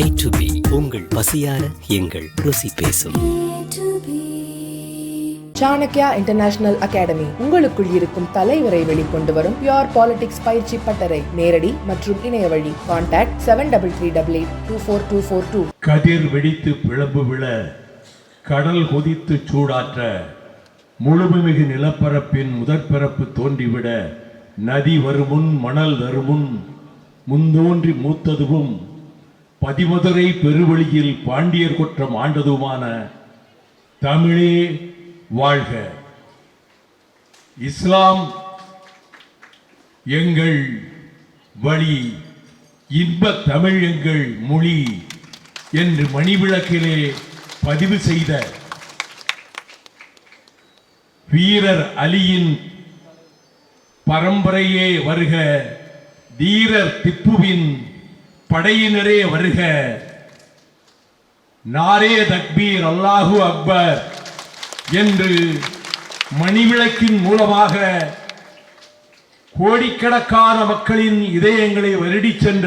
A to B. உங்கள் பசியார எங்கள் ருசி பேசும். Chanakya international academy. உங்களுக்குள் இருக்கும் தலைவரை வெளிக்கொண்டு வரும் பியோர் பாலிடிக்ஸ் பயிற்சி பட்டறை. நேரடி மற்றும் இணைய வழி. Contact seven double three double eight two four two four two கதிர் வெடித்து பிளம்பு விழ கடல் கொதித்து சூடாற்ற முழுமைமிகு நிலப்பரப்பின் முதற்பிறப்பு தோன்றிவிட நதி வருமுன் மணல் தருமுன் முந்தோன்றி மூத்ததுவும் பதிமதுரை பெருவழியில் பாண்டியர் குற்றம் ஆண்டதுமான தமிழே வாழ்க. இஸ்லாம் எங்கள் வழி இன்ப தமிழ் எங்கள் மொழி என்று மணிவிளக்கிலே பதிவு செய்த வீரர் அலியின் பரம்பரையே வருக. தீரர் திப்புவின் படையினரே வருக. நாரே தக்பீர் அல்லாஹு அக்பர் என்று மணிவிளக்கின் மூலமாக கோடிக்கணக்கான மக்களின் இதயங்களை வருடி சென்ற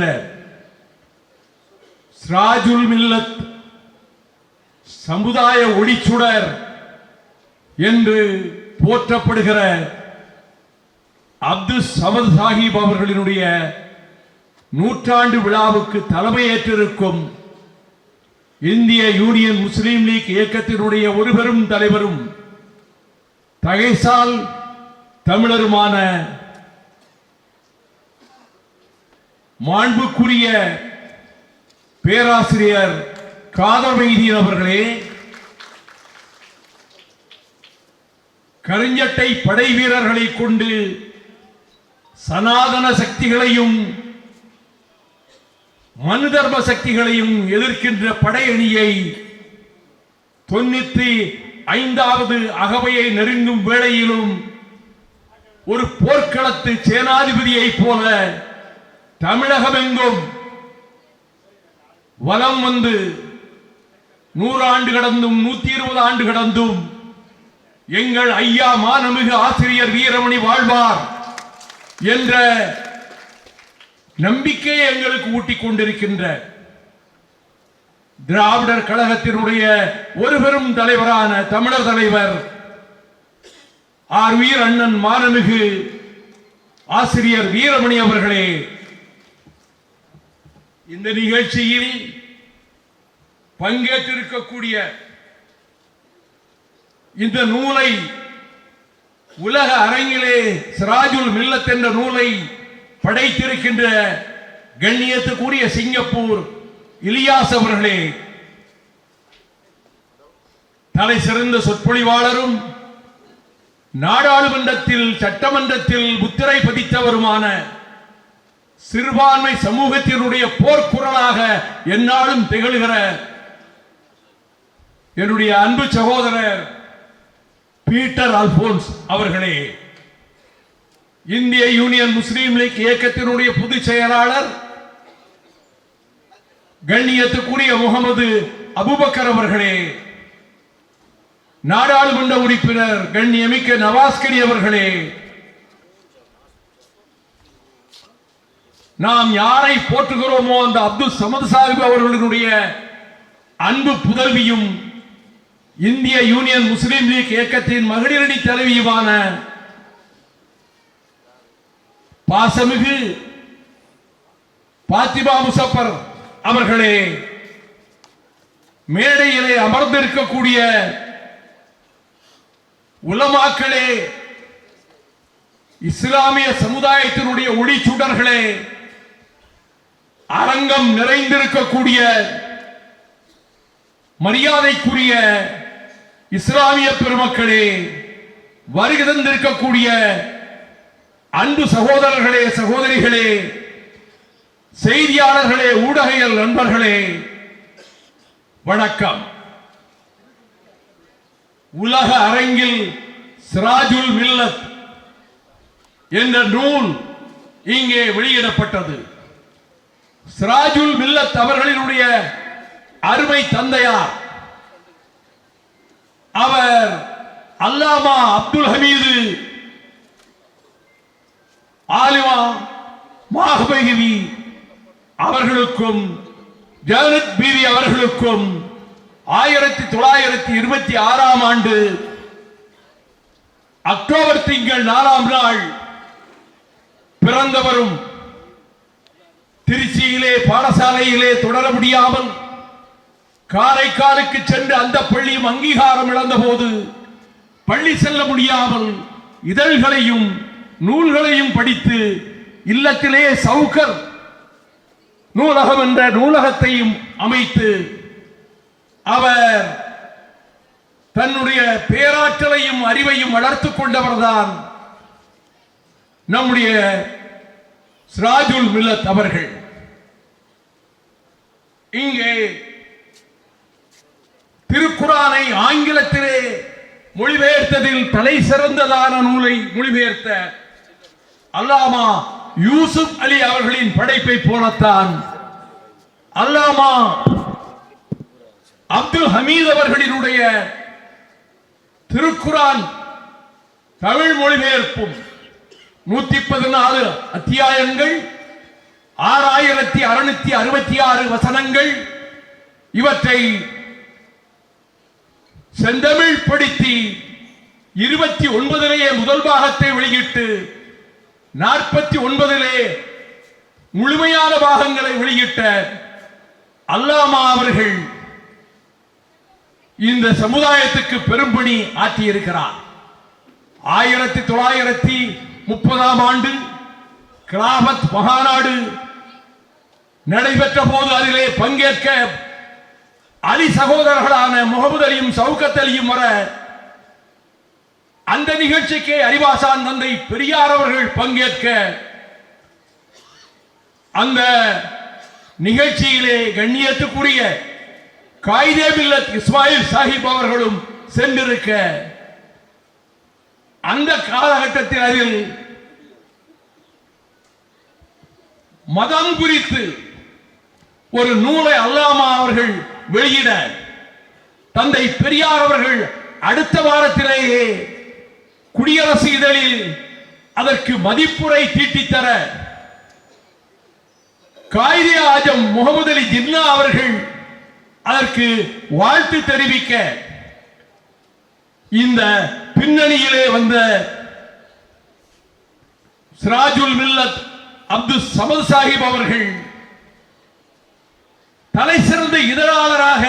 ஸ்ராஜுல் மில்லத் சமுதாய ஒளிச்சுடர் என்று போற்றப்படுகிற அப்துல் சமத் சாஹிப் அவர்களினுடைய நூற்றாண்டு விழாவுக்கு தலைமையேற்றிருக்கும் இந்திய யூனியன் முஸ்லீம் லீக் இயக்கத்தினுடைய ஒரு பெரும் தலைவரும் தகைசால் தமிழருமான மாண்புக்குரிய பேராசிரியர் காதர் வைத்தியன் அவர்களே கருஞ்சட்டை படை வீரர்களை கொண்டு சனாதன சக்திகளையும் மனு தர்ம சக்திகளையும் எதிர்க்கின்ற படையணியை தொண்ணூத்தி ஐந்தாவது அகவையை நெருங்கும் வேளையிலும் ஒரு போர்க்களத்து சேனாதிபதியைப் போல தமிழகமெங்கும் வலம் வந்து நூறு ஆண்டு கடந்தும் நூத்தி இருபது ஆண்டு கடந்தும் எங்கள் ஐயா மானமிகு ஆசிரியர் வீரமணி வாழ்வார் என்ற நம்பிக்கையை எங்களுக்கு ஊட்டிக் கொண்டிருக்கின்ற திராவிடர் கழகத்தினுடைய ஒரு பெரும் தலைவரான தமிழர் தலைவர் ஆர் வீர் அண்ணன் மானமிகு ஆசிரியர் வீரமணி அவர்களே இந்த நிகழ்ச்சியில் பங்கேற்றிருக்கக்கூடிய இந்த நூலை உலக அரங்கிலே சிராஜுல் மில்லத் என்ற நூலை படைத்திருக்கின்ற கண்ணியத்துக்குரிய சிங்கப்பூர் இலியாஸ் அவர்களே தலை சிறந்த சொற்பொழிவாளரும் நாடாளுமன்றத்தில் சட்டமன்றத்தில் முத்திரை பதித்தவருமான சிறுபான்மை சமூகத்தினுடைய போர்க்குரலாக என்னாலும் திகழ்கிற என்னுடைய அன்பு சகோதரர் பீட்டர் அல்போன்ஸ் அவர்களே. இந்திய யூனியன் முஸ்லீம் லீக் இயக்கத்தினுடைய பொதுச் செயலாளர் கண்ணியத்துக்குரிய முகமது அபுபக்கர் அவர்களே நாடாளுமன்ற உறுப்பினர் கண்ணியமிக்க நவாஸ்கனி அவர்களே நாம் யாரை போற்றுகிறோமோ அந்த அப்துல் சமது சாஹிப் அவர்களினுடைய அன்பு புதல்வியும் இந்திய யூனியன் முஸ்லீம் லீக் இயக்கத்தின் மகளிரணி தலைவியுமான பாசமிகு பாத்திமா முசப்பர் அவர்களே மேடையிலே அமர்ந்திருக்கக்கூடிய உலமாக்களே இஸ்லாமிய சமுதாயத்தினுடைய ஒளி சுடர்களே அரங்கம் நிறைந்திருக்கக்கூடிய மரியாதைக்குரிய இஸ்லாமிய பெருமக்களே வருகை தந்திருக்கக்கூடிய அன்பு சகோதரர்களே சகோதரிகளே செய்தியாளர்களே ஊடகையல் நண்பர்களே வணக்கம். உலக அரங்கில் சிராஜுல் மில்லத் என்ற நூல் இங்கே வெளியிடப்பட்டது. சிராஜுல் மில்லத் அவர்களினுடைய அருமை தந்தையார் அவர் அல்லாமா அப்துல் ஹமீது ஆலிமா மாஹபகவி அவர்களுக்கும் ஜானட் பீவி அவர்களுக்கும் ஆயிரத்தி தொள்ளாயிரத்தி இருபத்தி ஆறாம் ஆண்டு அக்டோபர் திங்கள் நாலாம் நாள் பிறந்தவரும் திருச்சியிலே பாடசாலையிலே தொடர முடியாமல் காரைக்காலுக்கு சென்று அந்த பள்ளியும் அங்கீகாரம் இழந்தபோது பள்ளி செல்ல முடியாமல் இதழ்களையும் நூல்களையும் படித்து இல்லத்திலே சவுக்கர் நூலகம் என்ற நூலகத்தையும் அமைத்து அவர் தன்னுடைய பேராற்றலையும் அறிவையும் வளர்த்து கொண்டவர்தான் நம்முடைய சிராஜுல் மில்லத் அவர்கள். இங்கே திருக்குறானை ஆங்கிலத்திலே மொழிபெயர்த்ததில் தலை சிறந்ததான நூலை மொழிபெயர்த்த அல்லாமா யூசுப் அலி அவர்களின் படைப்பை போலத்தான். அல்லாமா அப்துல் ஹமீத் அவர்களினுடைய திருக்குரான் தமிழ் மொழிபெயர்ப்பும் நூத்தி பதினாலு அத்தியாயங்கள் ஆறாயிரத்தி அறுநூத்தி அறுபத்தி ஆறு வசனங்கள் இவற்றை செந்தமிழ் படுத்தி இருபத்தி ஒன்பதிலேயே முதல் பாகத்தை வெளியிட்டு நாற்பத்தி ஒன்பதிலே முழுமையான பாகங்களை வெளியிட்ட அல்லாமா அவர்கள் இந்த சமுதாயத்துக்கு பெரும்பணி ஆற்றியிருக்கிறார். ஆயிரத்தி தொள்ளாயிரத்தி முப்பதாம் ஆண்டு கிளாமத் மகாநாடு நடைபெற்ற போது அதிலே பங்கேற்க அலி சகோதரர்களான முகமது அலியும் சவுக்கத் அலியும் வர அந்த நிகழ்ச்சிக்கு அறிவாசான் தந்தை பெரியார் அவர்கள் பங்கேற்க அந்த நிகழ்ச்சியிலே கண்ணியத்துக்குரிய காயிதே மில்லத் இஸ்மாயில் சாஹிப் அவர்களும் சென்றிருக்க அந்த காலகட்டத்தில் அதில் மதம் குறித்து ஒரு நூலை அல்லாமா அவர்கள் வெளியிட தந்தை பெரியார் அவர்கள் அடுத்த வாரத்திலேயே குடியரசு இதழில் அதற்கு மதிப்புரை தீட்டித்தர காயிதே ஆஜம் முகமது அலி ஜின்னா அவர்கள் அதற்கு வாழ்த்து தெரிவிக்க இந்த பின்னணியிலே வந்த சிராஜுல் மில்லத் அப்துல் சமத் சாஹிப் அவர்கள் தலை சிறந்த இதழாளராக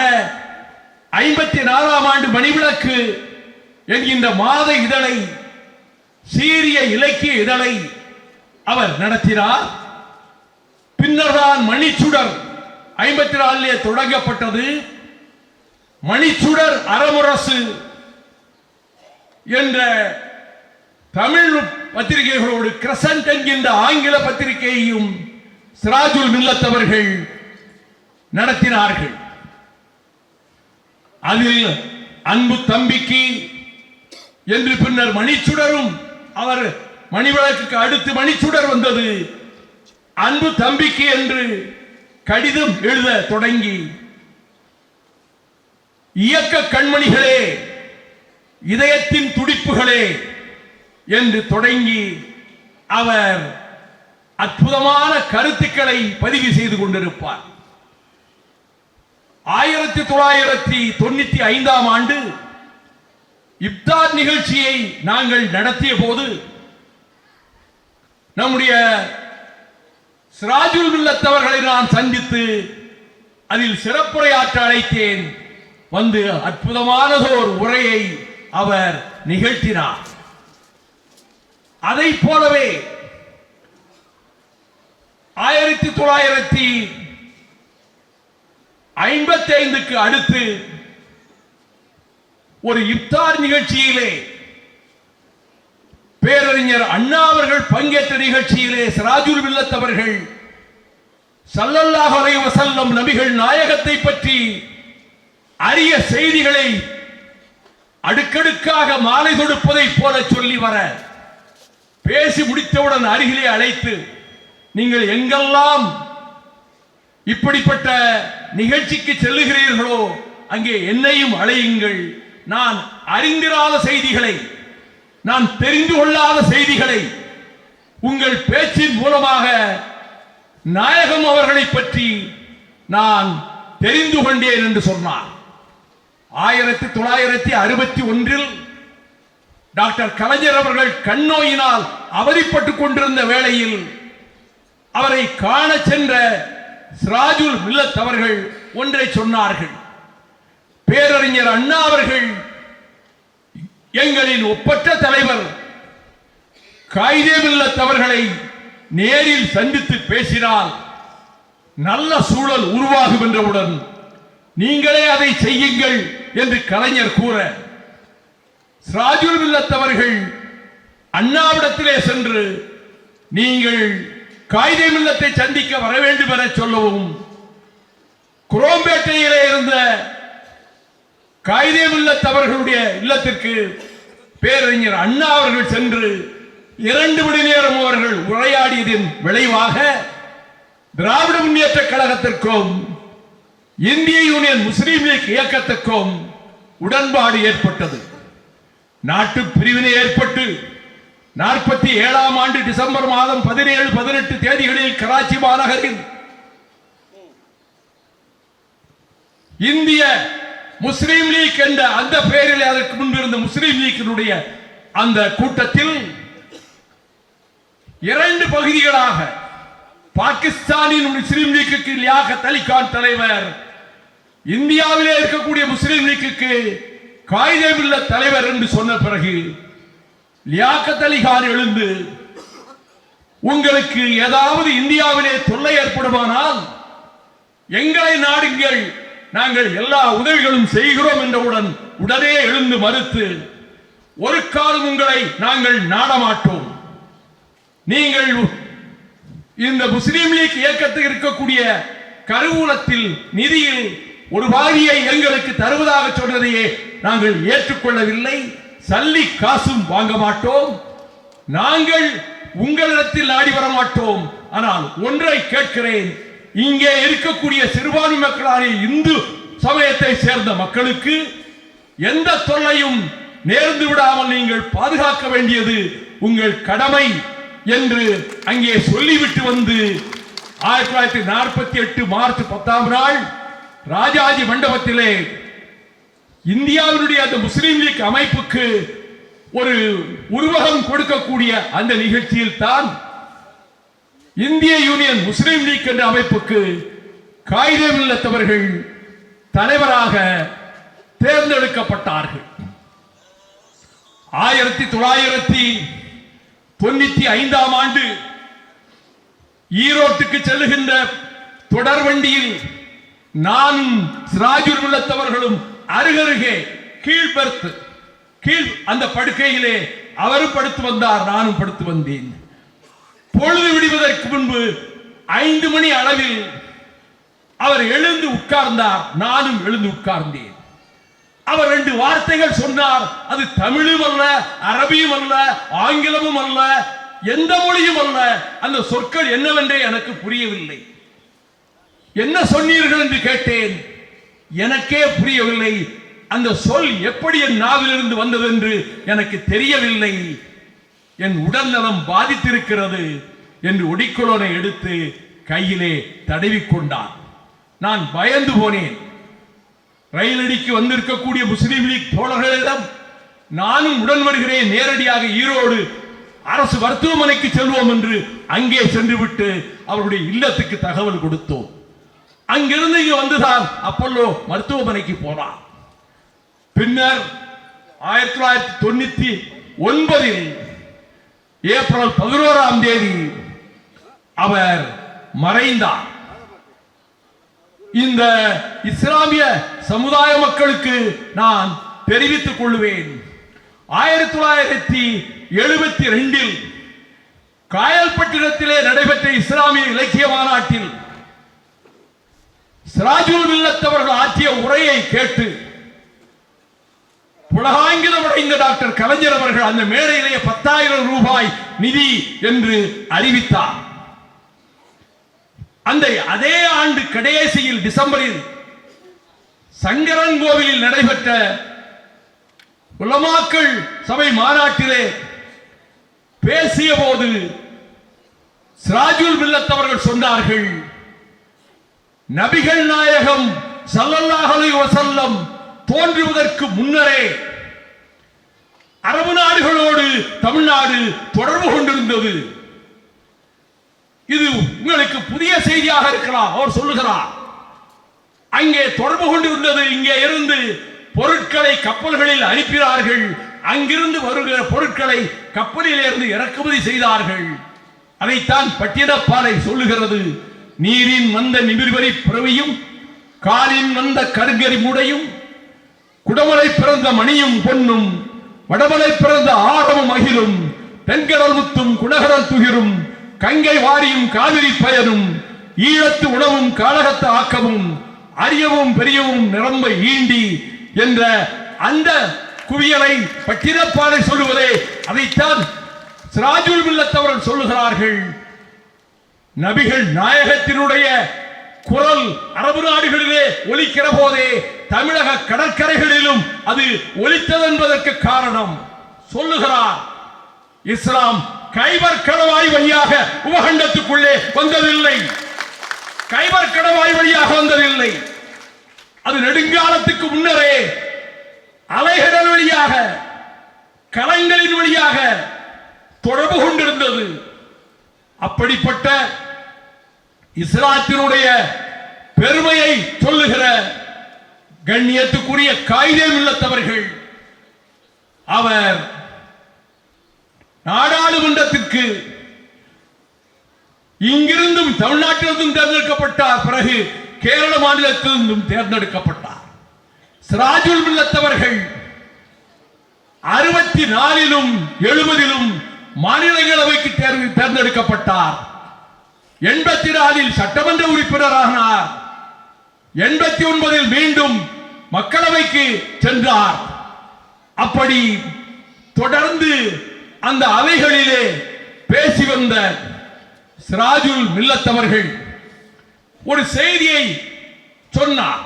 ஐம்பத்தி நாலாம் ஆண்டு மணிவிளக்கு என்கின்ற மாத இதழை சீரிய இலக்கிய இதழை அவர் நடத்தினார். பின்னர்தான் மணிச்சுடர் ஐம்பத்தி நாலிலே தொடங்கப்பட்டது. மணிச்சுடர் அறமுரசு என்ற தமிழ் பத்திரிகைகளோடு கிரசன்ட் என்கின்ற ஆங்கில பத்திரிகையையும் சிராஜுல் மில்லத்தவர்கள் நடத்தினார்கள். அதில் அன்பு தம்பிக்கு என்று பின்னர் மணிச்சுடரும் அவர் மணிவிளக்குக்கு அடுத்து மணிச்சுடர் வந்தது. அன்பு தம்பிக்கு என்று கடிதம் எழுத தொடங்கி இயக்க கண்மணிகளே இதயத்தின் துடிப்புகளே என்று தொடங்கி அவர் அற்புதமான கருத்துக்களை பதிவு செய்து கொண்டிருப்பார். ஆயிரத்தி தொள்ளாயிரத்தி தொண்ணூத்தி ஐந்தாம் ஆண்டு இப்தார் நிகழ்ச்சியை நாங்கள் நடத்திய போது நம்முடைய சிராஜுல் மில்லத்தவர்களை நான் சந்தித்து அதில் சிறப்புரையாற்ற அழைத்தேன். வந்து அற்புதமானதோர் உரையை அவர் நிகழ்த்தினார். அதை போலவே ஆயிரத்தி தொள்ளாயிரத்தி ஐம்பத்தி ஐந்துக்கு அடுத்து ஒரு இப்தார் நிகழ்ச்சியிலே பேரறிஞர் அண்ணா அவர்கள் பங்கேற்ற நிகழ்ச்சியிலே சிராஜுல் வில்லத்தவர்கள் அவர்கள் ஸல்லல்லாஹு நபிகள் நாயகத்தை பற்றி அரிய செய்திகளை அடுக்கடுக்காக மாலை தொடுப்பதைப் போல சொல்லி வர பேசி முடித்தவுடன் அருகிலே அழைத்து நீங்கள் எங்கெல்லாம் இப்படிப்பட்ட நிகழ்ச்சிக்கு செல்லுகிறீர்களோ அங்கே என்னையும் அழையுங்கள். நான் அறிந்திராத செய்திகளை நான் தெரிந்து கொள்ளாத செய்திகளை உங்கள் பேச்சின் மூலமாக நாயகம் அவர்களை பற்றி நான் தெரிந்து கொண்டேன் என்று சொன்னார். ஆயிரத்தி தொள்ளாயிரத்தி அறுபத்தி ஒன்றில் டாக்டர் கலைஞர் அவர்கள் கண்ணோயினால் அவதிப்பட்டுக் கொண்டிருந்த வேளையில் அவரை காண சென்ற சிராஜுல் மில்லத் அவர்கள் ஒன்றை சொன்னார்கள். பேரறிஞர் அண்ணா அவர்கள் எங்களின் ஒப்பற்ற தலைவர். காயிதே அவர்களை நேரில் சந்தித்து பேசினால் நல்ல சூழல் உருவாகும் என்றவுடன் நீங்களே அதை செய்யுங்கள் என்று கலைஞர் கூற. சிராஜுல் மில்லத் அண்ணாவிடத்திலே சென்று நீங்கள் காயிதே மில்லத்தை சந்திக்க வர வேண்டும் என சொல்லவும் குரோம்பேட்டையிலே இருந்த காயிதே இல்லத்திற்கு பேரறிஞர் அண்ணா அவர்கள் சென்று இரண்டு மணி நேரம் அவர்கள் உரையாடியதின் விளைவாக திராவிட முன்னேற்ற கழகத்திற்கும் இந்திய யூனியன் முஸ்லீம் லீக் இயக்கத்துக்கும் உடன்பாடு ஏற்பட்டது. நாட்டு பிரிவினை ஏற்பட்டு நாற்பத்தி ஏழாம் ஆண்டு டிசம்பர் மாதம் பதினேழு பதினெட்டு தேதிகளில் கராச்சி மாநகரில் இந்திய முஸ்லீம் லீக் என்ற அந்த பெயரில் அதற்கு முன்பு இருந்த முஸ்லீம் லீக்கினுடைய அந்த கூட்டத்தில் இரண்டு பகுதிகளாக பாகிஸ்தானின் முஸ்லீம் லீக்கு லியாகத் அலிகான் தலைவர் இந்தியாவிலே இருக்கக்கூடிய முஸ்லீம் லீக்குக்கு காயிதேமில்ல தலைவர் என்று சொன்ன பிறகு லியாக்கத் அலிகான் எழுந்து உங்களுக்கு ஏதாவது இந்தியாவிலே தொல்லை ஏற்படுமானால் எங்களை நாடுங்கள் நாங்கள் எல்லா உதவிகளும் செய்கிறோம் என்றவுடன் உடனே எழுந்து மறுத்து ஒரு காலம் உங்களை நாங்கள் நாடமாட்டோம். நீங்கள் இந்த முஸ்லீம் லீக் இயக்கத்தில் இருக்கக்கூடிய கருவூலத்தில் நிதியில் ஒரு பாதியை எங்களுக்கு தருவதாக சொன்னதையே நாங்கள் ஏற்றுக்கொள்ளவில்லை. சல்லி காசும் வாங்க மாட்டோம். நாங்கள் உங்களிடத்தில் நாடி வர மாட்டோம். ஆனால் ஒன்றை கேட்கிறேன். இங்கே இருக்கக்கூடிய சிறுபான்மை மக்களான இந்து சமயத்தை சேர்ந்த மக்களுக்கு எந்த தொல்லையும் நேர்ந்து விடாமல் நீங்கள் பாதுகாக்க வேண்டியது உங்கள் கடமை என்று அங்கே சொல்லிவிட்டு வந்து ஆயிரத்தி தொள்ளாயிரத்தி நாற்பத்தி எட்டு மார்ச் பத்தாம் நாள் ராஜாஜி மண்டபத்திலே இந்தியாவினுடைய அந்த முஸ்லீம் லீக் அமைப்புக்கு ஒரு உருவகம் கொடுக்கக்கூடிய அந்த நிகழ்ச்சியில் தான் இந்திய யூனியன் முஸ்லீம் லீக் என்ற அமைப்புக்கு காகிதம் இல்லத்தவர்கள் தலைவராக தேர்ந்தெடுக்கப்பட்டார்கள். ஆயிரத்தி தொள்ளாயிரத்தி தொண்ணூத்தி ஐந்தாம் ஆண்டு ஈரோட்டுக்கு செல்லுகின்ற தொடர் வண்டியில் நானும் சிராஜுல் உள்ளத்தவர்களும் அருகருகே கீழ் கீழ் அந்த படுக்கையிலே அவரும் படுத்து வந்தார் நானும் படுத்து வந்தேன். பொழுது விடுவதற்கு முன்பு ஐந்து மணி அளவில் அவர் எழுந்து உட்கார்ந்தார். நானும் எழுந்து உட்கார்ந்தேன். அவர் ரெண்டு வார்த்தைகள் சொன்னார். அது தமிழும் அல்ல அரபியும் அல்ல ஆங்கிலமும் அல்ல எந்த மொழியும் அல்ல. அந்த சொற்கள் என்னவென்றே எனக்கு புரியவில்லை. என்ன சொன்னீர்கள் என்று கேட்டேன். எனக்கே புரியவில்லை. அந்த சொல் எப்படி என் நாவிலிருந்து வந்தது என்று எனக்கு தெரியவில்லை. என் உடல் நலம் பாதித்திருக்கிறது என்று ஒடிக்குளோனை எடுத்து கையிலே தடவிக்கொண்டான். நான் பயந்து போனேன். ரயிலடிக்கு வந்திருக்கக்கூடிய முஸ்லீம் லீக் தோழர்களிடம் நானும் உடன் வருகிறேன் நேரடியாக ஈரோடு அரசு மருத்துவமனைக்கு செல்வோம் என்று அங்கே சென்று விட்டு அவருடைய இல்லத்துக்கு தகவல் கொடுத்தோம். அங்கிருந்து இங்கே வந்துதான் அப்பல்லோ மருத்துவமனைக்கு போனார் பின்னர் ஆயிரத்தி தொள்ளாயிரத்தி தொண்ணூத்தி ஒன்பதில் ஏப்ரல் பதினோராம் தேதி அவர் மறைந்தார். இந்த இஸ்லாமிய சமுதாய மக்களுக்கு நான் தெரிவித்துக் கொள்வேன். ஆயிரத்தி தொள்ளாயிரத்தி எழுபத்தி ரெண்டில் காயல்பட்டினத்திலே நடைபெற்ற இஸ்லாமிய இலக்கிய மாநாட்டில் சிராஜுல் மில்லத்தவர்கள் ஆற்றிய உரையை கேட்டு புலகாங்கிதம் அடைந்த டாக்டர் கலைஞர் அவர்கள் அந்த மேடையிலேயே பத்தாயிரம் ரூபாய் நிதி என்று அறிவித்தார். அந்த அதே ஆண்டு கடைசியில் டிசம்பரில் சங்கரன் கோவிலில் நடைபெற்ற உலமாக்கள் சபை மாநாட்டிலே பேசிய போது சிராஜுல் மில்லத் அவர்கள் சொன்னார்கள் நபிகள் நாயகம் சல்லல்லாஹலை வசல்லம் தோன்றுவதற்கு முன்னரே அரபு நாடுகளோடு தமிழ்நாடு தொடர்பு கொண்டிருந்தது. இது உங்களுக்கு புதிய செய்தியாக இருக்கலாம். அவர் சொல்லுகிறார் அங்கே தொடர்பு கொண்டிருந்தது இங்கே இருந்து பொருட்களை கப்பல்களில் அனுப்பினார்கள். அங்கிருந்து வருகிற பொருட்களை கப்பலில் இருந்து இறக்குமதி செய்தார்கள். அதைத்தான் பட்டியலப்பாறை சொல்லுகிறது. நீரின் வந்த நிமிர்வரி பிறவியும் காலின் வந்த கருங்கரி முடையும் குடமலை பிறந்த மணியும் பொன்னும் வடமலை பிறந்த ஆரமும் அகிலும் தென்கடல் முத்தும் குணகரல் துகிரும் கங்கை வாரியும் காவிரி பயனும் ஈழத்து உணவும் காலகத்து ஆக்கமும் அரியவும் பெரியவும் நிரம்ப ஈண்டி என்ற அந்த குவியலை பட்டினப்பாலை சொல்லுவதே அதைத்தான் சிராஜுல் மில்லத்தவர்கள் சொல்லுகிறார்கள். நபிகள் நாயகத்தினுடைய குரல் அரபு நாடுகளிலே ஒலிக்கிற போதே தமிழக கடற்கரைகளிலும் அது ஒலித்தது என்பதற்கு காரணம். சொல்லுகிறார் இஸ்லாம் கைபர் கடவாய் வழியாக உபகண்டத்துக்குள்ளே வந்ததில்லை. கைபர் கடவாய் வழியாக வந்ததில்லை. அது நெடுங்காலத்துக்கு முன்னரே அலைகடல் வழியாக கலங்களின் வழியாக தொடர்பு கொண்டிருந்தது. அப்படிப்பட்ட இஸ்லாத்தினுடைய பெருமையை சொல்லுகிற கண்ணியத்துக்குரிய காயிதே இல்லத்தவர்கள் அவர் நாடாளுமன்றத்திற்கு இங்கிருந்தும் தமிழ்நாட்டிலிருந்தும் தேர்ந்தெடுக்கப்பட்டார். பிறகு கேரள மாநிலத்திலிருந்தும் தேர்ந்தெடுக்கப்பட்டார். சிராஜுல் மில்லத்தவர்கள் அறுபத்தி நாலிலும் எழுபதிலும் மாநிலங்களவைக்கு தேர்ந்தெடுக்கப்பட்டார். எண்பத்தி நாலில் சட்டமன்ற உறுப்பினரானார். எண்பத்தி ஒன்பதில் மீண்டும் மக்களவைக்கு சென்றார். அப்படி தொடர்ந்து அந்த அவைகளிலே பேசி வந்த சிராஜுல் மில்லத்தவர்கள் ஒரு செய்தியை சொன்னார்.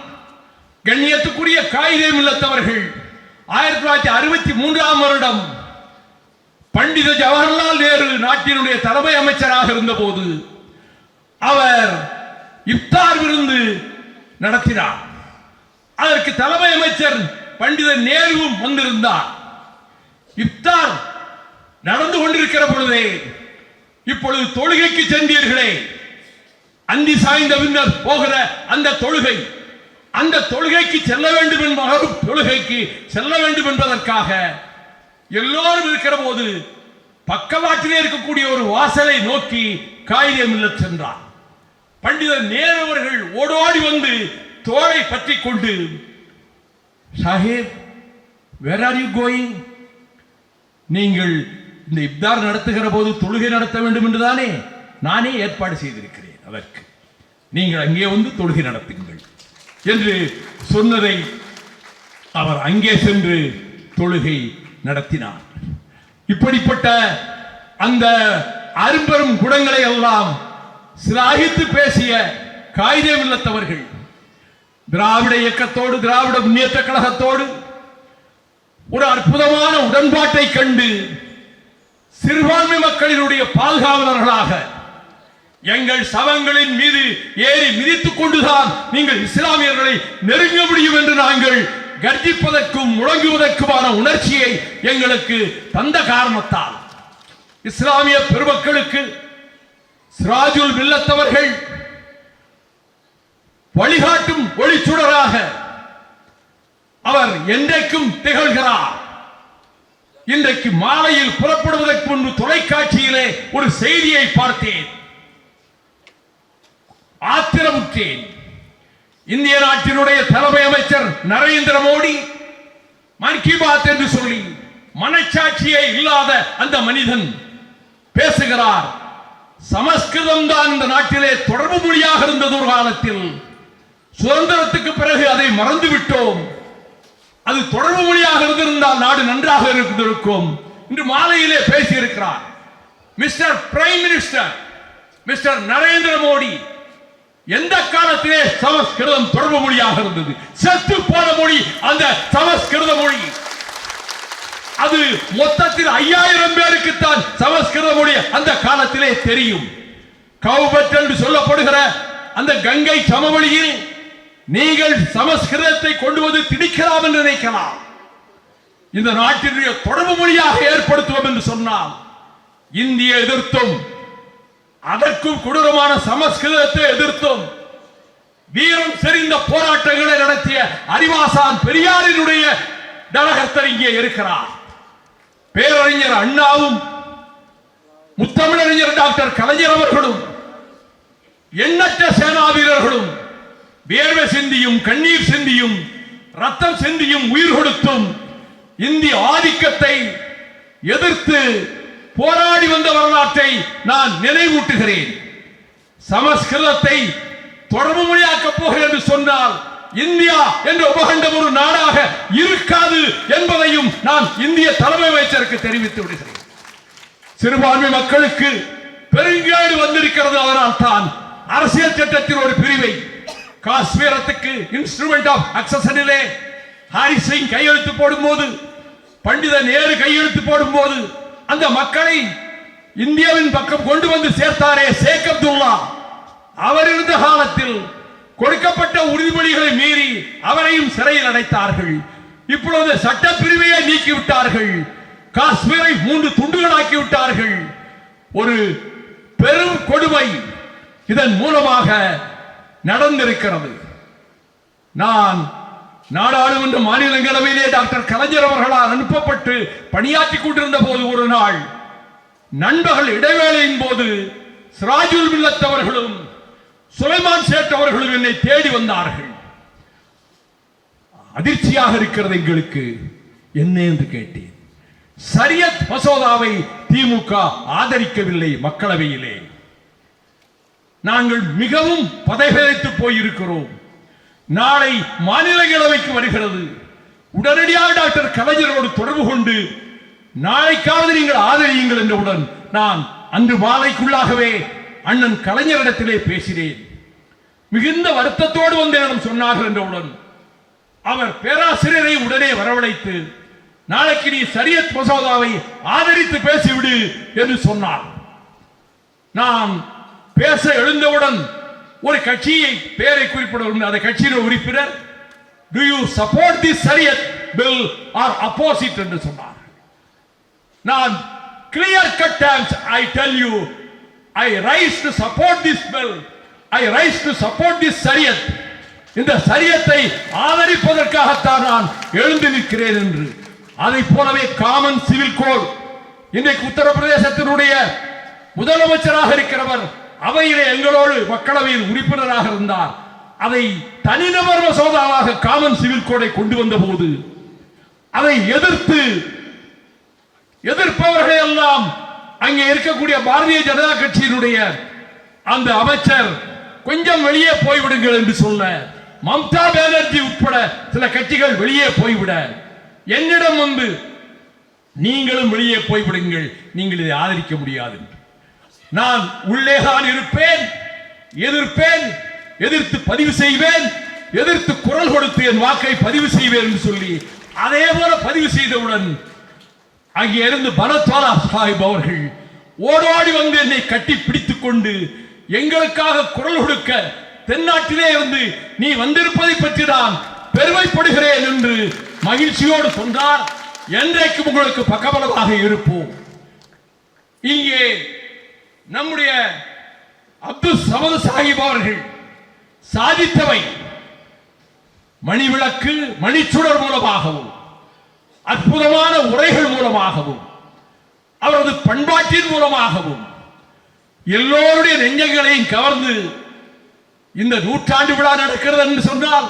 கண்ணியத்துக்குரிய காயிதே மில்லத்தவர்கள் ஆயிரத்தி தொள்ளாயிரத்தி அறுபத்தி மூன்றாம் வருடம் பண்டித ஜவஹர்லால் நேரு நாட்டினுடைய தலைமை அமைச்சராக இருந்தபோது அவர் இப்தார் விருந்து நடத்தினார். அதற்கு தலைமை அமைச்சர் பண்டித நேருவும் வந்திருந்தார். இப்தார் நடந்து கொண்டிருக்கிற பொழுதே இப்பொழுது தொழுகைக்கு சென்றீர்களே. அந்தி சாய்ந்த பின்னர் போகிற அந்த தொழுகை அந்த தொழுகைக்கு செல்ல வேண்டும் என்பவர் தொழுகைக்கு செல்ல வேண்டும் என்பதற்காக எல்லோரும் இருக்கிற போது பக்கவாட்டிலே இருக்கக்கூடிய ஒரு வாசலை நோக்கி காகிதம் சென்றார். பண்டிதர் நேருவர்கள் ஓடோடி வந்து தோளை பற்றி கொண்டு சாஹேப் வேர் ஆர் யூ கோயிங் நீங்கள் இந்த இப்தார் நடத்துகிற போது தொழுகை நடத்த வேண்டும் என்றுதானே நானே ஏற்பாடு செய்திருக்கிறேன் அதற்கு. நீங்கள் அங்கே வந்து தொழுகை நடத்துங்கள் என்று சொன்னதை அவர் அங்கே சென்று தொழுகை நடத்தினார். இப்படிப்பட்ட அந்த அரும்பெரும் குணங்களை எல்லாம் சிலாகித்து பேசிய காகிதம் இல்லத்தவர்கள் திராவிட இயக்கத்தோடு திராவிட முன்னேற்ற கழகத்தோடு ஒரு அற்புதமான உடன்பாட்டை கண்டு சிறுபான்மை மக்களினுடைய பாதுகாவலர்களாக எங்கள் சவங்களின் மீது ஏறி மிதித்துக் கொண்டுதான் நீங்கள் இஸ்லாமியர்களை நெருங்க முடியும் என்று நாங்கள் கர்ஜிப்பதற்கும் முழங்குவதற்குமான உணர்ச்சியை எங்களுக்கு தந்த காரணத்தால் இஸ்லாமிய பெருமக்களுக்கு சிராஜுல் வில்லத்தவர்கள் வழிகாட்டும் ஒளிச்சுடராக அவர் என்றைக்கும் திகழ்கிறார். இன்றைக்கு மாலையில் புறப்படுவதற்கு முன்பு தொலைக்காட்சியிலே ஒரு செய்தியை பார்த்தேன். ஆத்திரமுற்றேன். இந்திய நாட்டினுடைய தலைமை அமைச்சர் நரேந்திர மோடி மன் கி பாத் என்று சொல்லி மனச்சாட்சியே இல்லாத அந்த மனிதன் பேசுகிறார். சமஸ்கிருதம் தான் இந்த நாட்டிலே தொடர்பு மொழியாக இருந்தது ஒரு காலத்தில். சுதந்திரத்துக்கு பிறகு அதை மறந்து விட்டோம் அது தொடர்பு மொழியாக இருந்திருந்தால் நாடு நன்றாக இருந்திருக்கும் இன்று மாலையிலே பேசியிருக்கிறார். Mister prime minister mister Narendra Modi எந்த காலத்திலே சமஸ்கிருதம் தொடர்பு மொழியாக இருந்தது? செத்து போன மொழி அந்த சமஸ்கிருத மொழி. அது மொத்தத்தில் ஐயாயிரம் பேருக்குத்தான் சமஸ்கிருத மொழி அந்த காலத்திலே தெரியும். கவுபட் என்று சொல்லப்படுகிற அந்த கங்கை சமவெளியில் நீங்கள் சமஸ்கிருதத்தை கொண்டு வந்து திணிக்கலாம் என்று நினைக்கலாம். இந்த நாட்டினுடைய தொடர்பு மொழியாக ஏற்படுத்துவோம் என்று சொன்னால் இந்திய எதிர்த்தும் அதற்கும் கொடூரமான சமஸ்கிருதத்தை எதிர்த்தும் வீரம் செறிந்த போராட்டங்களை நடத்திய அறிவாசான் பெரியாரினுடைய தனகர்த்தர் இங்கே இருக்கிறார். பேரறிஞர் அண்ணாவும் முத்தமிழறிஞர் டாக்டர் கலைஞர் அவர்களும் எண்ணற்ற சேனா வீரர்களும் வேர்வை சிந்தியும் கண்ணீர் சிந்தியும் ரத்தம் சிந்தியும் உயிர் கொடுத்தும் இந்திய ஆதிக்கத்தை எதிர்த்து போராடி வந்த வரலாற்றை நான் நினைவூட்டுகிறேன். சமஸ்கிருதத்தை தொடர்பு மொழியாக்கப் போகிறேன் என்று சொன்னால் இந்தியா என்ற உபகண்டம் ஒரு நாடாக இருக்காது என்பதையும் நான் இந்திய தலைமை அமைச்சருக்கு தெரிவித்து விடுகிறேன். சிறுபான்மை மக்களுக்கு பெருங்கேடு வந்திருக்கிறது அதனால் தான் அரசியல் சட்டத்தில் ஒரு பிரிவை காஷ்மீரத்துக்கு இன்ஸ்ட்ருமெண்ட் ஆஃப் அக்சசனிலே ஹாரி சிங் கையெழுத்து போடும்போது பண்டித நேரு கையெழுத்து போடும்போது அந்த மக்களை இந்தியாவின் பக்கம் கொண்டு வந்து சேர்த்தாரே சேக் அப்துல்லா. அவர் இருந்த காலத்தில் கொடுக்கப்பட்ட உறுதிமொழிகளை மீறி அவரையும் சிறையில் அடைத்தார்கள். இப்பொழுது சட்டப்பிரிவையை நீக்கிவிட்டார்கள். காஷ்மீரை மூன்று துண்டுகளாக்கி விட்டார்கள் ஒரு பெரும் கொடுமை இதன் மூலமாக நடந்திருக்கிறது. நான் நாடாளுமன்ற மாநிலங்களவையிலே டாக்டர் கலைஞர் அவர்களால் அனுப்பப்பட்டு பணியாற்றிக் கொண்டிருந்த போது ஒரு நாள் நண்பர்கள் இடைவேளையின் போது சிராஜுல் மில்லத் அவர்களும் சுலைமான் சேட் அவர்களும் என்னை தேடி வந்தார்கள். அதிர்ச்சியாக இருக்கிறது எங்களுக்கு. என்ன என்று கேட்டேன். சரியத் மசோதாவை திமுக ஆதரிக்கவில்லை மக்களவையிலே. நாங்கள் மிகவும் பதைபதைத்து போயிருக்கிறோம். நாளை மாநிலங்களவைக்கு வருகிறது. உடனடியாக டாக்டர் கலைஞரோடு தொடர்பு கொண்டு நாளைக்காவது நீங்கள் ஆதரியுங்கள் என்றவுடன் நான் அன்று மாலைக்குள்ளாகவே அண்ணன் கலைஞரிடத்திலே பேசினேன். மிகுந்த வருத்தத்தோடு வந்து என்னிடம் சொன்னார்கள் என்றவுடன் அவர் பேராசிரியரை உடனே வரவழைத்து நாளைக்கு நீ சரியத் மசோதாவை ஆதரித்து பேசிவிடு என்று சொன்னார். நான் பேச எழுந்தவுடன் ஒரு கட்சியை பெயரை குறிப்பிட அந்த கட்சியின் உறுப்பினர் do you support the Shariat bill or opposite என்று சொன்னார். நான் clear cut times I tell you I rise to support this bill I rise to support this சரியத் இந்த சரியத்தை ஆதரிப்பதற்காகத்தான் நான் எழுந்து நிற்கிறேன் என்று. அதை போலவே காமன் சிவில் கோட் இன்றைக்கு உத்தரப்பிரதேசத்தினுடைய முதலமைச்சராக இருக்கிறவர் அவையிலே எங்களோடு மக்களவையில் உறுப்பினராக இருந்தார். அதை தனிநபர் மசோதாவாக காமன் சிவில் கோடை கொண்டு வந்த போது அதை எதிர்த்து எதிர்ப்பவர்களை எல்லாம் அங்கே இருக்கக்கூடிய பாரதிய ஜனதா கட்சியினுடைய அந்த அமைச்சர் கொஞ்சம் வெளியே போய்விடுங்கள் என்று சொல்ல மம்தா பானர்ஜி உட்பட சில கட்சிகள் வெளியே போய்விட. என்னிடம் வந்து நீங்களும் வெளியே போய்விடுங்கள் நீங்கள் இதை ஆதரிக்க முடியாது நான் உள்ளே தான் இருப்பேன் எதிர்ப்பேன் எதிர்த்து பதிவு செய்வேன் எதிர்த்து குரல் கொடுத்து என் வாக்கை பதிவு செய்வேன் என்று சொல்லி அதே போல பதிவு செய்தவுடன் அங்கே இருந்து பரத்வாலா சாஹிப் அவர்கள் ஓடோடி வந்து என்னை கட்டி பிடித்துக் கொண்டு எங்களுக்காக குரல் கொடுக்க தென்னாட்டிலே இருந்து நீ வந்திருப்பதை பற்றி நான் பெருமைப்படுகிறேன் என்று மகிழ்ச்சியோடு சொன்னார். என்றைக்கும் உங்களுக்கு பக்கபலமாக இருப்போம். இங்கே நம்முடைய அப்துல் சமது சாஹிப் அவர்கள் சாதித்தவை. மணிவிளக்கு மணிச்சுடர் மூலமாகவும் அற்புதமான உரைகள் மூலமாகவும் அவரது பண்பாட்டின் மூலமாகவும் எல்லோருடைய நெஞ்சங்களையும் கவர்ந்து இந்த நூற்றாண்டு விழா நடக்கிறது என்று சொன்னால்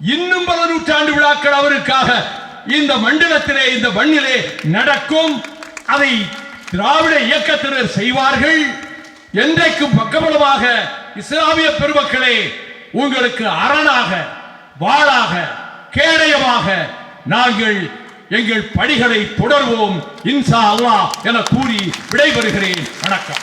இன்னும் பல நூற்றாண்டு விழாக்கள் அவருக்காக இந்த மண்டலத்திலே இந்த மண்ணிலே நடக்கும். அதை திராவிட இயக்கத்தினர் செய்வார்கள். என்றைக்கும் பக்கபலமாக இஸ்லாமிய பெருமக்களே உங்களுக்கு அரணாக வாழாக கேடயமாக நாங்கள் எங்கள் பணிகளை தொடர்வோம். இன்சா அல்லாஹ் என கூறி விடைபெறுகிறேன். வணக்கம்.